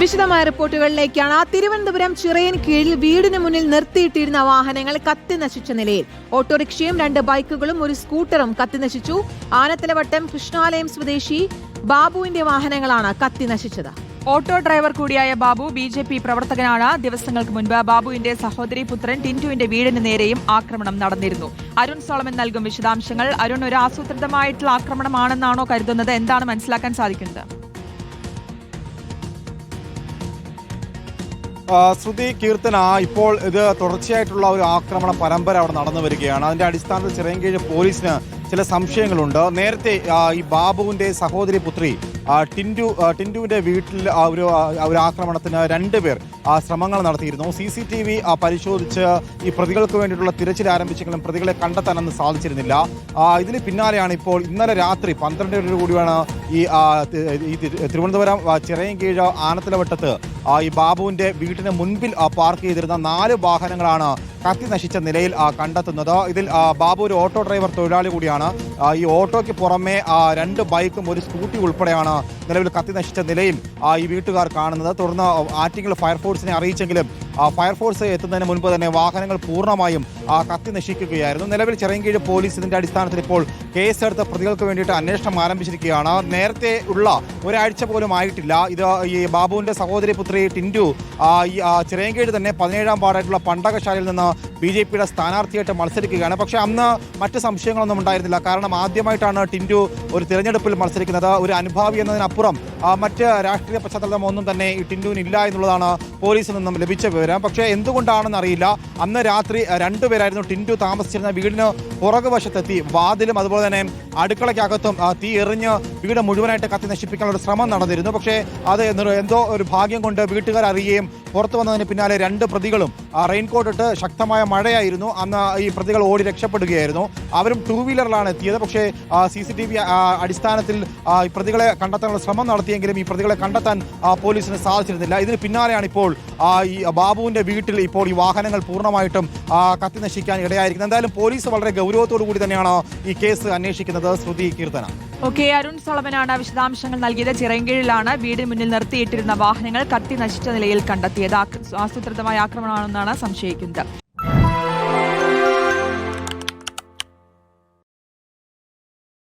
വിശദമായ റിപ്പോർട്ടുകളിലേക്കാണ്. തിരുവനന്തപുരം ചിറയൻ കീഴിൽ വീടിന് മുന്നിൽ നിർത്തിയിട്ടിരുന്ന വാഹനങ്ങൾ കത്തിനശിച്ച നിലയിൽ. ഓട്ടോറിക്ഷയും രണ്ട് ബൈക്കുകളും ഒരു സ്കൂട്ടറും കത്തിനശിച്ചു ആനത്തലവട്ടം കൃഷ്ണാലയം സ്വദേശി ബാബുവിന്റെ വാഹനങ്ങളാണ് കത്തി നശിച്ചത്. ഓട്ടോ ഡ്രൈവർ കൂടിയായ ബാബു ബി ജെ പി പ്രവർത്തകനാണ്. ദിവസങ്ങൾക്ക് മുൻപ് ബാബുവിന്റെ സഹോദരി പുത്രൻ ടിന്റുവിന്റെ വീടിന് നേരെയും ആക്രമണം നടന്നിരുന്നു. അരുൺ സോളമൻ നൽകും വിശദാംശങ്ങൾ. അരുൺ ഒരു ആസൂത്രിതമായിട്ടുള്ള ആക്രമണമാണെന്നാണോ കരുതുന്നത്? എന്താണ് മനസ്സിലാക്കാൻ സാധിക്കുന്നത്? ശ്രുതി കീർത്തന ഇപ്പോൾ ഇത് തുടർച്ചയായിട്ടുള്ള ഒരു ആക്രമണ പരമ്പര അവിടെ നടന്നു വരികയാണ്. അതിന്റെ അടിസ്ഥാനത്തിൽ ചിറയൻകീഴ് പോലീസിന് ചില സംശയങ്ങളുണ്ട്. നേരത്തെ ഈ ബാബുവിന്റെ സഹോദരി പുത്രി ടിൻഡു ആ, ടിൻഡുവിന്റെ വീട്ടിൽ ഒരു ഒരു ആക്രമണത്തിന് രണ്ടുപേർ ആ, ശ്രമങ്ങൾ നടത്തിയിരുന്നു. സി സി ടി വി പരിശോധിച്ച് ഈ പ്രതികൾക്ക് വേണ്ടിയിട്ടുള്ള തിരച്ചിൽ ആരംഭിച്ചെങ്കിലും പ്രതികളെ കണ്ടെത്താനൊന്നും സാധിച്ചിരുന്നില്ല. ഇതിന് പിന്നാലെയാണ് ഇപ്പോൾ ഇന്നലെ രാത്രി പന്ത്രണ്ടരയോട് കൂടിയാണ് ഈ തിരുവനന്തപുരം ചിറയും ചിറയൻകീഴ് ആനത്തലവട്ടത്ത് ഈ ബാബുവിന്റെ വീട്ടിന് മുൻപിൽ പാർക്ക് ചെയ്തിരുന്ന നാല് വാഹനങ്ങളാണ് കത്തി നശിച്ച നിലയിൽ കണ്ടെത്തുന്നത്. ഇതിൽ ബാബു ഒരു ഓട്ടോ ഡ്രൈവർ തൊഴിലാളി കൂടിയാണ്. ഈ ഓട്ടോയ്ക്ക് പുറമെ രണ്ട് ബൈക്കും ഒരു സ്കൂട്ടി ഉൾപ്പെടെയാണ് നിലവിൽ കത്തി നശിച്ച നിലയിൽ ഈ വീട്ടുകാർ കാണുന്നത്. തുടർന്ന് ആറ്റിങ്ങൽ ഫയർഫോഴ്സിനെ അറിയിച്ചെങ്കിലും ഫയർഫോഴ്സ് എത്തുന്നതിന് മുൻപ് തന്നെ വാഹനങ്ങൾ പൂർണമായും കത്തി നശിക്കുകയായിരുന്നു. നിലവിൽ ചിറയൻകീഴ് പോലീസ് ഇതിന്റെ അടിസ്ഥാനത്തിൽ ഇപ്പോൾ കേസെടുത്ത പ്രതികൾക്ക് വേണ്ടിയിട്ട് അന്വേഷണം ആരംഭിച്ചിരിക്കുകയാണ്. നേരത്തെ ഉള്ള ഒരാഴ്ച പോലും ആയിട്ടില്ല. ഇത് ഈ ബാബുവിന്റെ സഹോദരി പുത്രി ടിൻഡു ആ, ആ, ചിറയൻകീഴ് തന്നെ പതിനേഴാം വാർഡായിട്ടുള്ള പണ്ടകശാലയിൽ നിന്ന് ബി ജെ പിയുടെ സ്ഥാനാർത്ഥിയായിട്ട് മത്സരിക്കുകയാണ്. പക്ഷേ അന്ന് മറ്റ് സംശയങ്ങളൊന്നും ഉണ്ടായിരുന്നില്ല. കാരണം ആദ്യമായിട്ടാണ് ടിൻഡു ഒരു തിരഞ്ഞെടുപ്പിൽ മത്സരിക്കുന്നത്. ഒരു അനുഭാവി എന്നതിനപ്പുറം മറ്റ് രാഷ്ട്രീയ പശ്ചാത്തലം ഒന്നും തന്നെ ഈ ടിൻഡുവിനില്ല എന്നുള്ളതാണ് പോലീസിൽ നിന്നും ലഭിച്ച വിവരം. പക്ഷേ എന്തുകൊണ്ടാണെന്ന് അറിയില്ല അന്ന് രാത്രി ആ, രണ്ടുപേരായിരുന്നു ടിന്റു താമസിച്ചിരുന്ന വീടിന് പുറകുവശത്തെത്തി. വാതിലും അതുപോലെ തന്നെ അടുക്കളയ്ക്കകത്തും തീ എറിഞ്ഞ് വീട് മുഴുവനായിട്ട് കത്തി നശിപ്പിക്കാനുള്ള ശ്രമം നടന്നിരുന്നു. പക്ഷേ അത് എന്തോ ഒരു ഭാഗ്യം കൊണ്ട് വീട്ടുകാർ അറിയുകയും പുറത്തു വന്നതിന് പിന്നാലെ രണ്ട് പ്രതികളും റെയിൻകോട്ട് ഇട്ട് ശക്തമായ മഴയായിരുന്നു. അന്ന് ഈ പ്രതികൾ ഓടി രക്ഷപ്പെടുകയായിരുന്നു. അവരും ടൂ വീലറിലാണ് എത്തിയത്. പക്ഷേ സി സി ടി വി അടിസ്ഥാനത്തിൽ ഈ പ്രതികളെ കണ്ടെത്താനുള്ള ശ്രമം നടത്തിയെങ്കിലും ഈ പ്രതികളെ കണ്ടെത്താൻ പോലീസിന് സാധിച്ചിരുന്നില്ല. ഇതിന് പിന്നാലെയാണ് ഇപ്പോൾ ഈ ബാബുവിന്റെ വീട്ടിൽ ഇപ്പോൾ ഈ വാഹനങ്ങൾ പൂർണമായിട്ടും കത്തി നശിക്കാൻ ഇടയായിരിക്കുന്നത്. എന്തായാലും പോലീസ് വളരെ ഗൗരവത്തോടു കൂടി തന്നെയാണ് ഈ കേസ് അന്വേഷിക്കുന്നത്. ശ്രുതി കീർത്തന. ഓക്കെ അരുൺ സോളമനാണ് വിശദാംശങ്ങൾ നൽകിയത്. ചിറങ്കീഴിലാണ് വീടിന് മുന്നിൽ നിർത്തിയിട്ടിരുന്ന വാഹനങ്ങൾ കത്തി നശിച്ച നിലയിൽ കണ്ടെത്തിയത്. ആസൂത്രിതമായ ആക്രമണമാണെന്നാണ് സംശയിക്കുന്നത്.